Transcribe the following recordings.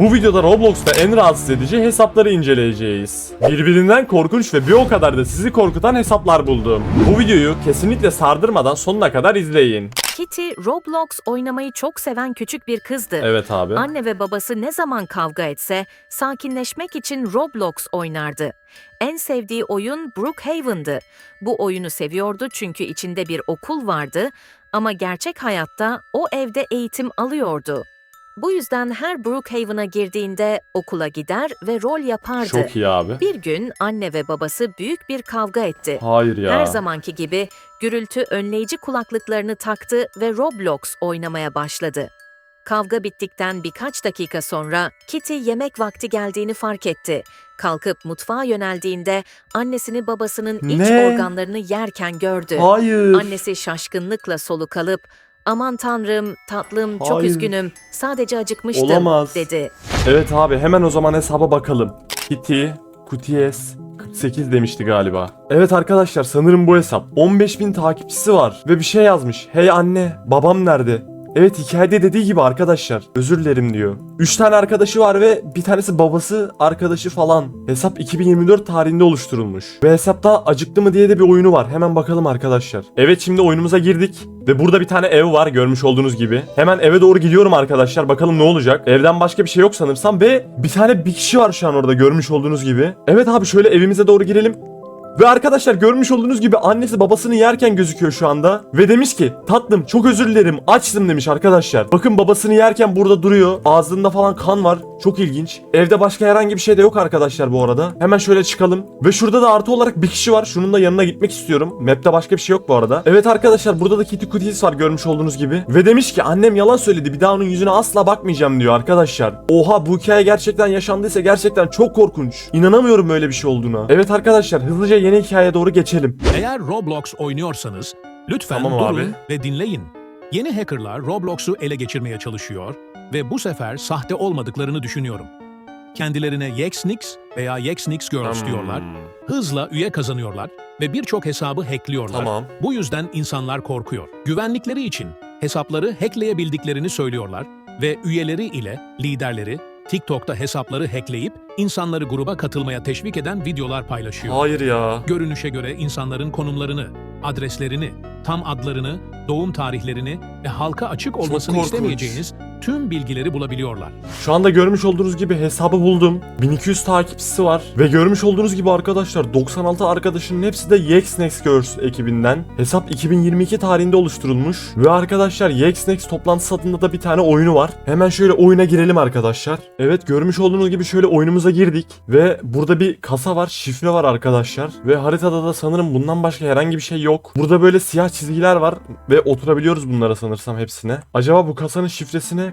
Bu videoda Roblox'ta en rahatsız edici hesapları inceleyeceğiz. Birbirinden korkunç ve bir o kadar da sizi korkutan hesaplar buldum. Bu videoyu kesinlikle sardırmadan sonuna kadar izleyin. Kitty, Roblox oynamayı çok seven küçük bir kızdı. Evet abi. Anne ve babası ne zaman kavga etse sakinleşmek için Roblox oynardı. En sevdiği oyun Brookhaven'dı. Bu oyunu seviyordu çünkü içinde bir okul vardı ama gerçek hayatta o evde eğitim alıyordu. Bu yüzden her Brookhaven'a girdiğinde okula gider ve rol yapardı. Çok iyi abi. Bir gün anne ve babası büyük bir kavga etti. Hayır ya. Her zamanki gibi gürültü önleyici kulaklıklarını taktı ve Roblox oynamaya başladı. Kavga bittikten birkaç dakika sonra Kitty yemek vakti geldiğini fark etti. Kalkıp mutfağa yöneldiğinde annesini babasının iç Ne? organlarını yerken gördü. Hayır. Annesi şaşkınlıkla soluk alıp "Aman tanrım, tatlım, çok Hayır. üzgünüm. Sadece acıkmıştım." Olamaz. dedi. Evet abi hemen o zaman hesaba bakalım. Kitty, Kuties 48 demişti galiba. Evet arkadaşlar sanırım bu hesap. 15.000 takipçisi var ve bir şey yazmış. Hey anne babam nerede? Evet hikayede dediği gibi arkadaşlar. Özür dilerim diyor. 3 tane arkadaşı var ve bir tanesi babası arkadaşı falan. Hesap 2024 tarihinde oluşturulmuş. Ve hesapta acıktı mı diye de bir oyunu var. Hemen bakalım arkadaşlar. Evet şimdi oyunumuza girdik. Ve burada bir tane ev var görmüş olduğunuz gibi. Hemen eve doğru gidiyorum arkadaşlar. Bakalım ne olacak. Evden başka bir şey yok sanırsam. Ve bir tane bir kişi var şu an orada görmüş olduğunuz gibi. Evet abi şöyle evimize doğru girelim. Ve arkadaşlar görmüş olduğunuz gibi annesi babasını yerken gözüküyor şu anda. Ve demiş ki tatlım çok özür dilerim açtım demiş arkadaşlar. Bakın babasını yerken burada duruyor. Ağzında falan kan var. Çok ilginç. Evde başka herhangi bir şey de yok arkadaşlar bu arada. Hemen şöyle çıkalım. Ve şurada da artı olarak bir kişi var. Şunun da yanına gitmek istiyorum. Map'te başka bir şey yok bu arada. Evet arkadaşlar burada da Kitty Cuties var görmüş olduğunuz gibi. Ve demiş ki annem yalan söyledi. Bir daha onun yüzüne asla bakmayacağım diyor arkadaşlar. Oha bu hikaye gerçekten yaşandıysa gerçekten çok korkunç. İnanamıyorum böyle bir şey olduğuna. Evet arkadaşlar hızlıca yeni hikayeye doğru geçelim. Eğer Roblox oynuyorsanız lütfen Tamam durun abi. ve dinleyin. Yeni hackerlar Roblox'u ele geçirmeye çalışıyor ve bu sefer sahte olmadıklarını düşünüyorum. Kendilerine Yexnix veya Yexnix Girls Hmm. diyorlar. Hızla üye kazanıyorlar ve birçok hesabı hackliyorlar. Tamam. Bu yüzden insanlar korkuyor. Güvenlikleri için hesapları hackleyebildiklerini söylüyorlar ve üyeleri ile liderleri TikTok'ta hesapları hackleyip insanları gruba katılmaya teşvik eden videolar paylaşıyor. Hayır ya. Görünüşe göre insanların konumlarını, adreslerini, tam adlarını, doğum tarihlerini ve halka açık olmasını korkunç. istemeyeceğiniz tüm bilgileri bulabiliyorlar. Şu anda görmüş olduğunuz gibi hesabı buldum. 1200 takipçisi var. Ve görmüş olduğunuz gibi arkadaşlar 96 arkadaşının hepsi de Yexnex Girls ekibinden. Hesap 2022 tarihinde oluşturulmuş. Ve arkadaşlar Yexnex toplantısı adında da bir tane oyunu var. Hemen şöyle oyuna girelim arkadaşlar. Evet görmüş olduğunuz gibi şöyle oyunumuza girdik. Ve burada bir kasa var, şifre var arkadaşlar. Ve haritada da sanırım bundan başka herhangi bir şey yok. Burada böyle siyah çizgiler var. Ve oturabiliyoruz bunlara sanırsam hepsine. Acaba bu kasanın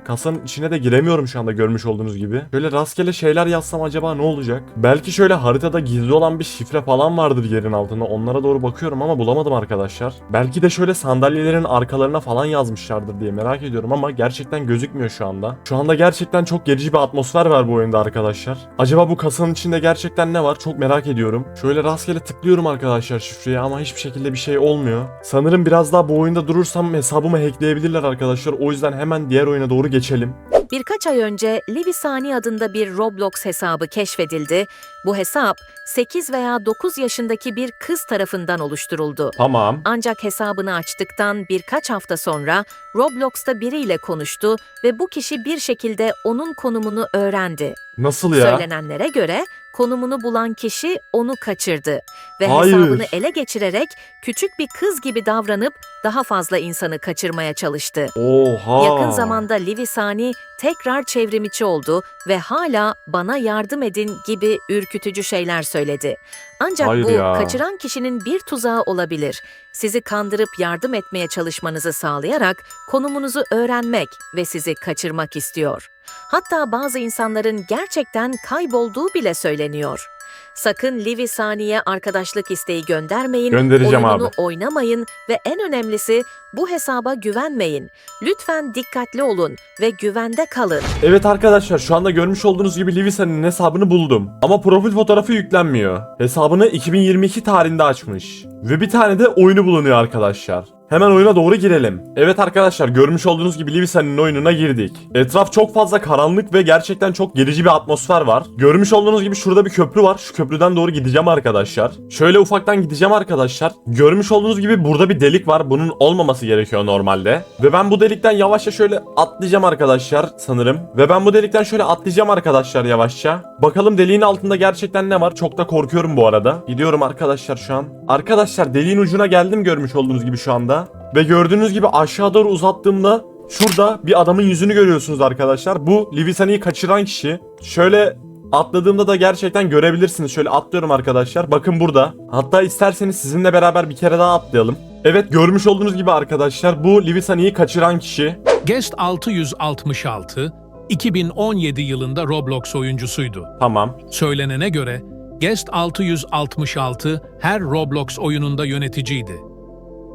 kasanın içine de giremiyorum şu anda görmüş olduğunuz gibi. Böyle rastgele şeyler yazsam acaba ne olacak? Belki şöyle haritada gizli olan bir şifre falan vardır yerin altında. Onlara doğru bakıyorum ama bulamadım arkadaşlar. Belki de şöyle sandalyelerin arkalarına falan yazmışlardır diye merak ediyorum ama gerçekten gözükmüyor şu anda. Şu anda gerçekten çok gerici bir atmosfer var bu oyunda arkadaşlar. Acaba bu kasanın içinde gerçekten ne var? Çok merak ediyorum. Şöyle rastgele tıklıyorum arkadaşlar şifreye ama hiçbir şekilde bir şey olmuyor. Sanırım biraz daha bu oyunda durursam hesabımı hackleyebilirler arkadaşlar. O yüzden hemen diğer oyuna doğru geçelim. Birkaç ay önce Livisani adında bir Roblox hesabı keşfedildi. Bu hesap 8 veya 9 yaşındaki bir kız tarafından oluşturuldu. Tamam. Ancak hesabını açtıktan birkaç hafta sonra Roblox'ta biriyle konuştu ve bu kişi bir şekilde onun konumunu öğrendi. Nasıl ya? Söylenenlere göre konumunu bulan kişi onu kaçırdı ve Hayır. hesabını ele geçirerek küçük bir kız gibi davranıp daha fazla insanı kaçırmaya çalıştı. Oha. Yakın zamanda Livisani tekrar çevrimiçi oldu ve hala bana yardım edin gibi ürkütücü şeyler söyledi. Ancak Hayır bu ya. kaçıran kişinin bir tuzağı olabilir. Sizi kandırıp yardım etmeye çalışmanızı sağlayarak konumunuzu öğrenmek ve sizi kaçırmak istiyor. Hatta bazı insanların gerçekten kaybolduğu bile söyleniyor. Sakın Livisani'ye arkadaşlık isteği göndermeyin, Göndereceğim oyununu abi. oynamayın ve en önemlisi bu hesaba güvenmeyin. Lütfen dikkatli olun ve güvende kalın. Evet arkadaşlar şu anda görmüş olduğunuz gibi Livisa'nın hesabını buldum. Ama profil fotoğrafı yüklenmiyor. Hesabını 2022 tarihinde açmış. Ve bir tane de oyunu bulunuyor arkadaşlar. Hemen oyuna doğru girelim. Evet arkadaşlar görmüş olduğunuz gibi Livisan'ın oyununa girdik. Etraf çok fazla karanlık ve gerçekten çok gerici bir atmosfer var. Görmüş olduğunuz gibi şurada bir köprü var. Şu köprüden doğru gideceğim arkadaşlar. Şöyle ufaktan gideceğim arkadaşlar. Görmüş olduğunuz gibi burada bir delik var. Bunun olmaması gerekiyor normalde. Ve ben bu delikten yavaşça şöyle atlayacağım arkadaşlar sanırım. Ve ben bu delikten şöyle atlayacağım arkadaşlar yavaşça. Bakalım deliğin altında gerçekten ne var? Çok da korkuyorum bu arada. Gidiyorum arkadaşlar şu an. Arkadaşlar deliğin ucuna geldim görmüş olduğunuz gibi şu anda. Ve gördüğünüz gibi aşağı doğru uzattığımda şurada bir adamın yüzünü görüyorsunuz arkadaşlar. Bu Livisani'yi kaçıran kişi. Şöyle atladığımda da gerçekten görebilirsiniz. Şöyle atlıyorum arkadaşlar. Bakın burada. Hatta isterseniz sizinle beraber bir kere daha atlayalım. Evet görmüş olduğunuz gibi arkadaşlar bu Livisani'yi kaçıran kişi. Guest 666, 2017 yılında Roblox oyuncusuydu. Tamam. Söylenene göre Guest 666 her Roblox oyununda yöneticiydi.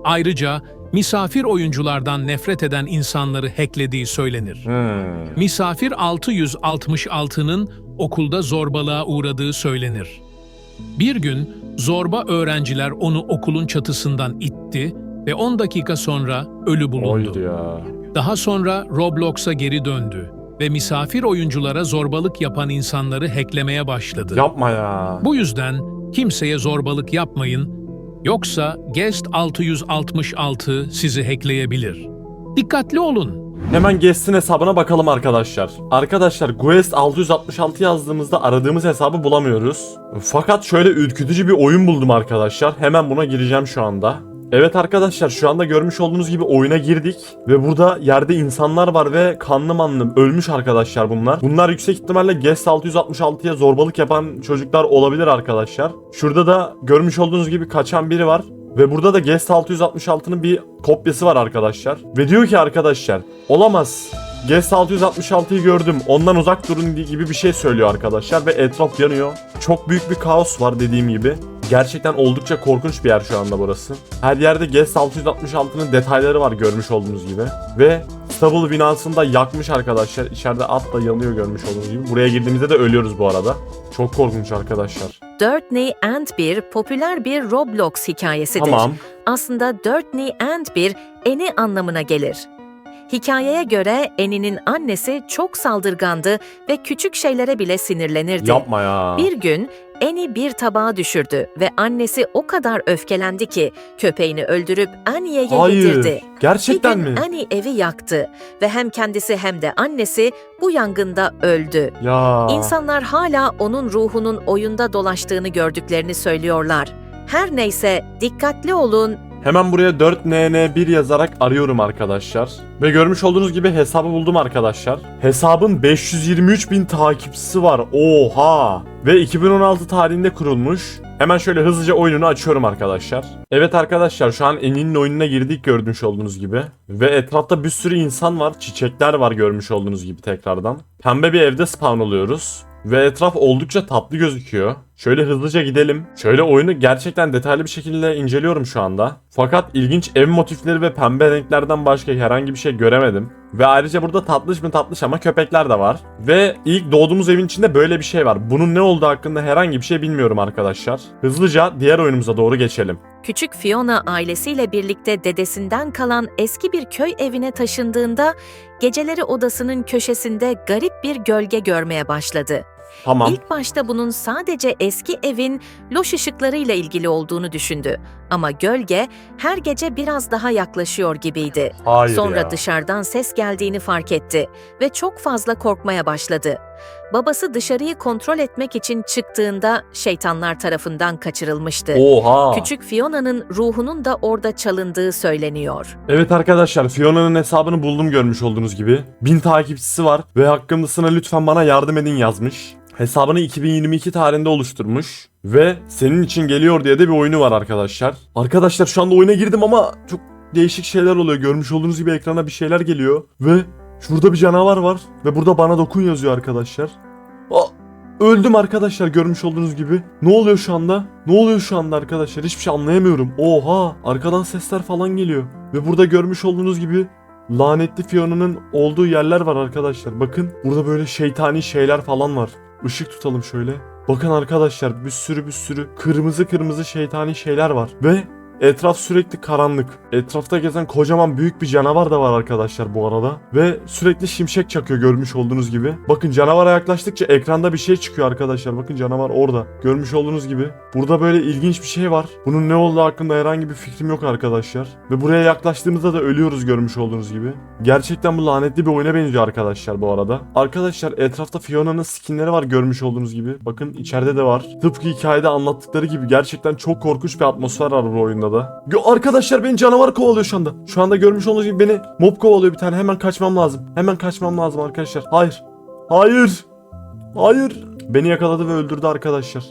Ayrıca misafir oyunculardan nefret eden insanları hacklediği söylenir. Hmm. Misafir 666'nın okulda zorbalığa uğradığı söylenir. Bir gün zorba öğrenciler onu okulun çatısından itti ve 10 dakika sonra ölü bulundu. Daha sonra Roblox'a geri döndü ve misafir oyunculara zorbalık yapan insanları hacklemeye başladı. Yapma ya. Bu yüzden kimseye zorbalık yapmayın, yoksa Guest 666 sizi hackleyebilir. Dikkatli olun. Hemen Guest'in hesabına bakalım arkadaşlar. Arkadaşlar Guest 666 yazdığımızda aradığımız hesabı bulamıyoruz. Fakat şöyle ürkütücü bir oyun buldum arkadaşlar. Hemen buna gireceğim şu anda. Evet arkadaşlar şu anda görmüş olduğunuz gibi oyuna girdik ve burada yerde insanlar var ve kanlı manlı ölmüş arkadaşlar bunlar. Bunlar yüksek ihtimalle Guest 666'ya zorbalık yapan çocuklar olabilir arkadaşlar. Şurada da görmüş olduğunuz gibi kaçan biri var. Ve burada da Guest 666'nın bir kopyası var arkadaşlar. Ve diyor ki arkadaşlar olamaz. Guest 666'yı gördüm. Ondan uzak durun gibi bir şey söylüyor arkadaşlar. Ve etraf yanıyor. Çok büyük bir kaos var dediğim gibi. Gerçekten oldukça korkunç bir yer şu anda burası. Her yerde Guest 666'nın detayları var görmüş olduğunuz gibi. Ve Stable binasını da yakmış arkadaşlar. İçeride at da yanıyor görmüş olduğunuz gibi. Buraya girdiğimizde de ölüyoruz bu arada. Çok korkunç arkadaşlar. Dörtney and bir popüler bir Roblox hikayesidir. Tamam. Aslında Dörtney and bir eni anlamına gelir. Hikayeye göre Eni'nin annesi çok saldırgandı ve küçük şeylere bile sinirlenirdi. Yapma ya. Bir gün Eni bir tabağa düşürdü ve annesi o kadar öfkelendi ki köpeğini öldürüp Annie'ye Hayır. yedirdi. Gerçekten bir gün mi? Annie evi yaktı ve hem kendisi hem de annesi bu yangında öldü. Ya. İnsanlar hala onun ruhunun oyunda dolaştığını gördüklerini söylüyorlar. Her neyse dikkatli olun. Hemen buraya 4NN1 yazarak arıyorum arkadaşlar. Ve görmüş olduğunuz gibi hesabı buldum arkadaşlar. Hesabın 523 bin takipçisi var. Oha! Ve 2016 tarihinde kurulmuş. Hemen şöyle hızlıca oyununu açıyorum arkadaşlar. Evet arkadaşlar şu an Eni'nin oyununa girdik görmüş olduğunuz gibi. Ve etrafta bir sürü insan var. Çiçekler var görmüş olduğunuz gibi tekrardan. Pembe bir evde spawn oluyoruz. Ve etraf oldukça tatlı gözüküyor. Şöyle hızlıca gidelim. Şöyle oyunu gerçekten detaylı bir şekilde inceliyorum şu anda. Fakat ilginç ev motifleri ve pembe renklerden başka herhangi bir şey göremedim. Ve ayrıca burada tatlış mı tatlış ama köpekler de var. Ve ilk doğduğumuz evin içinde böyle bir şey var. Bunun ne olduğu hakkında herhangi bir şey bilmiyorum arkadaşlar. Hızlıca diğer oyunumuza doğru geçelim. Küçük Fiona ailesiyle birlikte dedesinden kalan eski bir köy evine taşındığında geceleri odasının köşesinde garip bir gölge görmeye başladı. Tamam. İlk başta bunun sadece eski evin loş ışıklarıyla ilgili olduğunu düşündü. Ama gölge her gece biraz daha yaklaşıyor gibiydi. Hayır Sonra ya. dışarıdan ses geldiğini fark etti ve çok fazla korkmaya başladı. Babası dışarıyı kontrol etmek için çıktığında şeytanlar tarafından kaçırılmıştı. Oha. Küçük Fiona'nın ruhunun da orada çalındığı söyleniyor. Evet arkadaşlar Fiona'nın hesabını buldum görmüş olduğunuz gibi. 1000 takipçisi var ve hakkımdasına lütfen bana yardım edin yazmış. Hesabını 2022 tarihinde oluşturmuş ve senin için geliyor diye de bir oyunu var arkadaşlar. Arkadaşlar şu anda oyuna girdim ama çok değişik şeyler oluyor. Görmüş olduğunuz gibi ekrana bir şeyler geliyor ve şurada bir canavar var ve burada bana dokun yazıyor arkadaşlar. Aa, öldüm arkadaşlar görmüş olduğunuz gibi. Ne oluyor şu anda? Ne oluyor şu anda arkadaşlar? Hiçbir şey anlayamıyorum. Oha arkadan sesler falan geliyor. Ve burada görmüş olduğunuz gibi lanetli Fiona'nın olduğu yerler var arkadaşlar. Bakın burada böyle şeytani şeyler falan var. Işık tutalım şöyle. Bakın arkadaşlar bir sürü bir sürü kırmızı kırmızı şeytani şeyler var. Ve Etraf sürekli karanlık. Etrafta gezen kocaman büyük bir canavar da var arkadaşlar bu arada. Ve sürekli şimşek çakıyor görmüş olduğunuz gibi. Bakın canavara yaklaştıkça ekranda bir şey çıkıyor arkadaşlar. Bakın canavar orada. Görmüş olduğunuz gibi. Burada böyle ilginç bir şey var. Bunun ne olduğu hakkında herhangi bir fikrim yok arkadaşlar. Ve buraya yaklaştığımızda da ölüyoruz görmüş olduğunuz gibi. Gerçekten bu lanetli bir oyuna benziyor arkadaşlar bu arada. Arkadaşlar etrafta Fiona'nın skinleri var görmüş olduğunuz gibi. Bakın içeride de var. Tıpkı hikayede anlattıkları gibi gerçekten çok korkunç bir atmosfer var bu oyunda da. Gö- arkadaşlar beni canavar kovalıyor şu anda. Şu anda görmüş olduğunuz gibi beni mob kovalıyor bir tane. Hemen kaçmam lazım. Hemen kaçmam lazım arkadaşlar. Hayır. Hayır. Hayır. Beni yakaladı ve öldürdü arkadaşlar.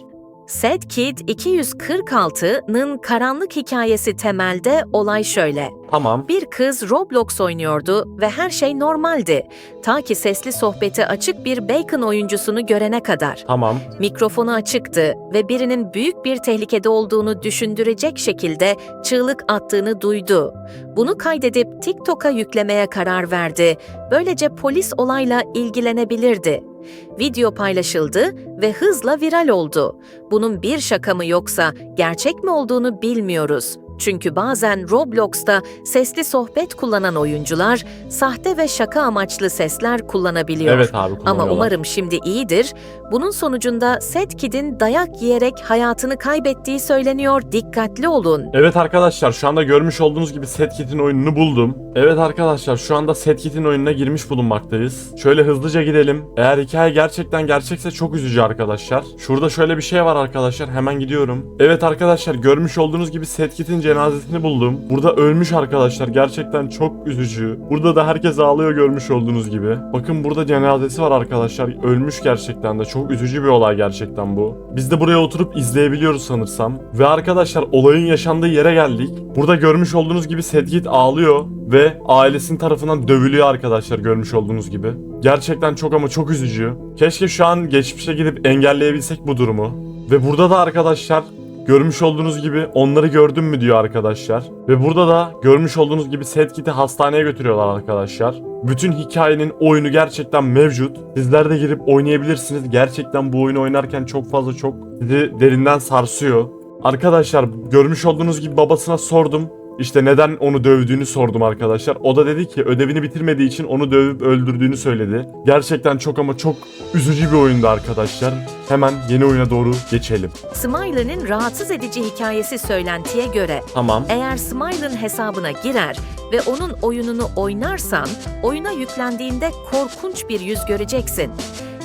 Sad Kid 246'nın karanlık hikayesi temelde olay şöyle. Tamam. Bir kız Roblox oynuyordu ve her şey normaldi. Ta ki sesli sohbeti açık bir Bacon oyuncusunu görene kadar. Tamam. Mikrofonu açıktı ve birinin büyük bir tehlikede olduğunu düşündürecek şekilde çığlık attığını duydu. Bunu kaydedip TikTok'a yüklemeye karar verdi. Böylece polis olayla ilgilenebilirdi. Video paylaşıldı ve hızla viral oldu. Bunun bir şaka mı yoksa gerçek mi olduğunu bilmiyoruz. Çünkü bazen Roblox'ta sesli sohbet kullanan oyuncular sahte ve şaka amaçlı sesler kullanabiliyor. Evet abi Ama umarım şimdi iyidir. Bunun sonucunda Seth Kid'in dayak yiyerek hayatını kaybettiği söyleniyor. Dikkatli olun. Evet arkadaşlar şu anda görmüş olduğunuz gibi Setkit'in oyununu buldum. Evet arkadaşlar şu anda Setkit'in oyununa girmiş bulunmaktayız. Şöyle hızlıca gidelim. Eğer hikaye gerçekten gerçekse çok üzücü arkadaşlar. Şurada şöyle bir şey var arkadaşlar hemen gidiyorum. Evet arkadaşlar görmüş olduğunuz gibi Setkit'in cenazesini buldum. Burada ölmüş arkadaşlar gerçekten çok üzücü. Burada da herkes ağlıyor görmüş olduğunuz gibi. Bakın burada cenazesi var arkadaşlar. Ölmüş gerçekten de çok üzücü bir olay gerçekten bu. Biz de buraya oturup izleyebiliyoruz sanırsam. Ve arkadaşlar olayın yaşandığı yere geldik. Burada görmüş olduğunuz gibi Sedgit ağlıyor ve ailesinin tarafından dövülüyor arkadaşlar görmüş olduğunuz gibi. Gerçekten çok ama çok üzücü. Keşke şu an geçmişe gidip engelleyebilsek bu durumu. Ve burada da arkadaşlar Görmüş olduğunuz gibi onları gördün mü diyor arkadaşlar. Ve burada da görmüş olduğunuz gibi Sedkit'i hastaneye götürüyorlar arkadaşlar. Bütün hikayenin oyunu gerçekten mevcut. Sizler de girip oynayabilirsiniz. Gerçekten bu oyunu oynarken çok fazla çok sizi derinden sarsıyor. Arkadaşlar görmüş olduğunuz gibi babasına sordum. İşte neden onu dövdüğünü sordum arkadaşlar. O da dedi ki ödevini bitirmediği için onu dövüp öldürdüğünü söyledi. Gerçekten çok ama çok üzücü bir oyundu arkadaşlar. Hemen yeni oyuna doğru geçelim. Smiley'nin rahatsız edici hikayesi söylentiye göre Tamam. eğer Smiley'ın hesabına girer ve onun oyununu oynarsan oyuna yüklendiğinde korkunç bir yüz göreceksin.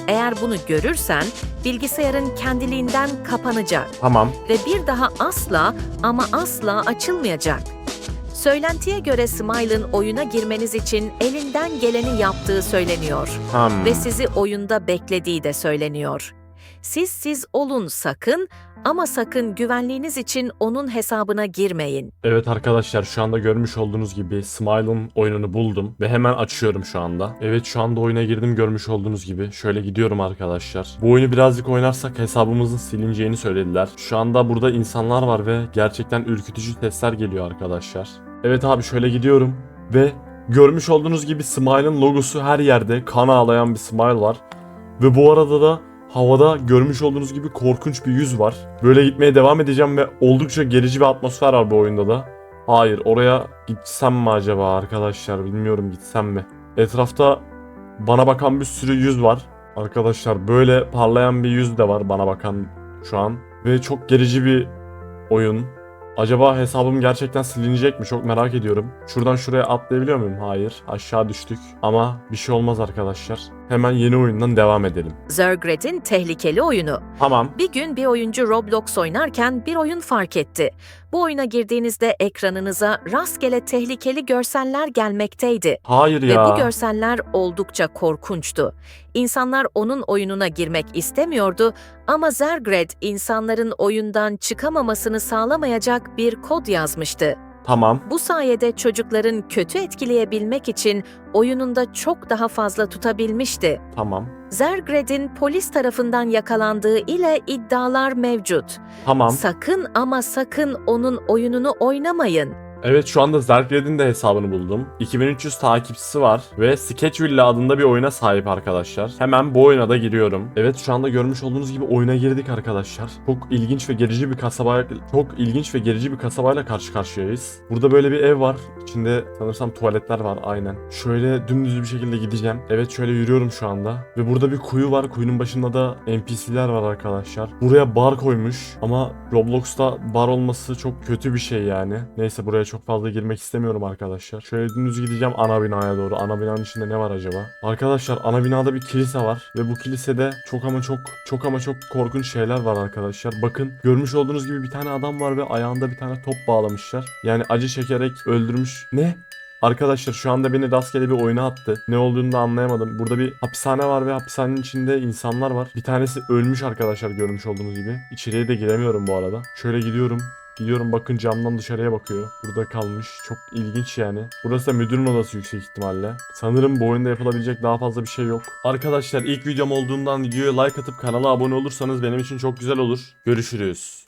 Eğer bunu görürsen bilgisayarın kendiliğinden kapanacak Tamam. ve bir daha asla ama asla açılmayacak. Söylentiye göre Smiley'ın oyuna girmeniz için elinden geleni yaptığı söyleniyor Tamam. ve sizi oyunda beklediği de söyleniyor. Siz siz olun sakın ama sakın güvenliğiniz için onun hesabına girmeyin. Evet arkadaşlar şu anda görmüş olduğunuz gibi Smile'ın oyununu buldum ve hemen açıyorum şu anda. Evet şu anda oyuna girdim görmüş olduğunuz gibi. Şöyle gidiyorum arkadaşlar. Bu oyunu birazcık oynarsak hesabımızın silineceğini söylediler. Şu anda burada insanlar var ve gerçekten ürkütücü sesler geliyor arkadaşlar. Evet abi şöyle gidiyorum ve görmüş olduğunuz gibi Smile'ın logosu her yerde kan ağlayan bir Smile var. Ve bu arada da havada görmüş olduğunuz gibi korkunç bir yüz var. Böyle gitmeye devam edeceğim ve oldukça gerici bir atmosfer var bu oyunda da. Hayır oraya gitsem mi acaba arkadaşlar bilmiyorum gitsem mi. Etrafta bana bakan bir sürü yüz var. Arkadaşlar böyle parlayan bir yüz de var bana bakan şu an. Ve çok gerici bir oyun. Acaba hesabım gerçekten silinecek mi? Çok merak ediyorum. Şuradan şuraya atlayabiliyor muyum? Hayır. Aşağı düştük. Ama bir şey olmaz arkadaşlar. Hemen yeni oyundan devam edelim. Zergret'in tehlikeli oyunu. Tamam. Bir gün bir oyuncu Roblox oynarken bir oyun fark etti. Bu oyuna girdiğinizde ekranınıza rastgele tehlikeli görseller gelmekteydi. Hayır Ve ya. bu görseller oldukça korkunçtu. İnsanlar onun oyununa girmek istemiyordu ama Zergret insanların oyundan çıkamamasını sağlamayacak bir kod yazmıştı. Tamam. Bu sayede çocukların kötü etkileyebilmek için oyununda çok daha fazla tutabilmişti. Tamam. Zergred'in polis tarafından yakalandığı ile iddialar mevcut. Tamam. Sakın ama sakın onun oyununu oynamayın. Evet şu anda Zerkred'in de hesabını buldum. 2300 takipçisi var ve Sketchville adında bir oyuna sahip arkadaşlar. Hemen bu oyuna da giriyorum. Evet şu anda görmüş olduğunuz gibi oyuna girdik arkadaşlar. Çok ilginç ve gerici bir kasaba çok ilginç ve gerici bir kasabayla karşı karşıyayız. Burada böyle bir ev var. İçinde sanırsam tuvaletler var aynen. Şöyle dümdüz bir şekilde gideceğim. Evet şöyle yürüyorum şu anda. Ve burada bir kuyu var. Kuyunun başında da NPC'ler var arkadaşlar. Buraya bar koymuş ama Roblox'ta bar olması çok kötü bir şey yani. Neyse buraya çok fazla girmek istemiyorum arkadaşlar. Şöyle dümdüz gideceğim ana binaya doğru. Ana binanın içinde ne var acaba? Arkadaşlar ana binada bir kilise var ve bu kilisede çok ama çok çok ama çok korkunç şeyler var arkadaşlar. Bakın görmüş olduğunuz gibi bir tane adam var ve ayağında bir tane top bağlamışlar. Yani acı çekerek öldürmüş. Ne? Arkadaşlar şu anda beni rastgele bir oyuna attı. Ne olduğunu da anlayamadım. Burada bir hapishane var ve hapishanenin içinde insanlar var. Bir tanesi ölmüş arkadaşlar görmüş olduğunuz gibi. İçeriye de giremiyorum bu arada. Şöyle gidiyorum. Gidiyorum bakın camdan dışarıya bakıyor. Burada kalmış. Çok ilginç yani. Burası da müdürün odası yüksek ihtimalle. Sanırım bu oyunda yapılabilecek daha fazla bir şey yok. Arkadaşlar ilk videom olduğundan videoya like atıp kanala abone olursanız benim için çok güzel olur. Görüşürüz.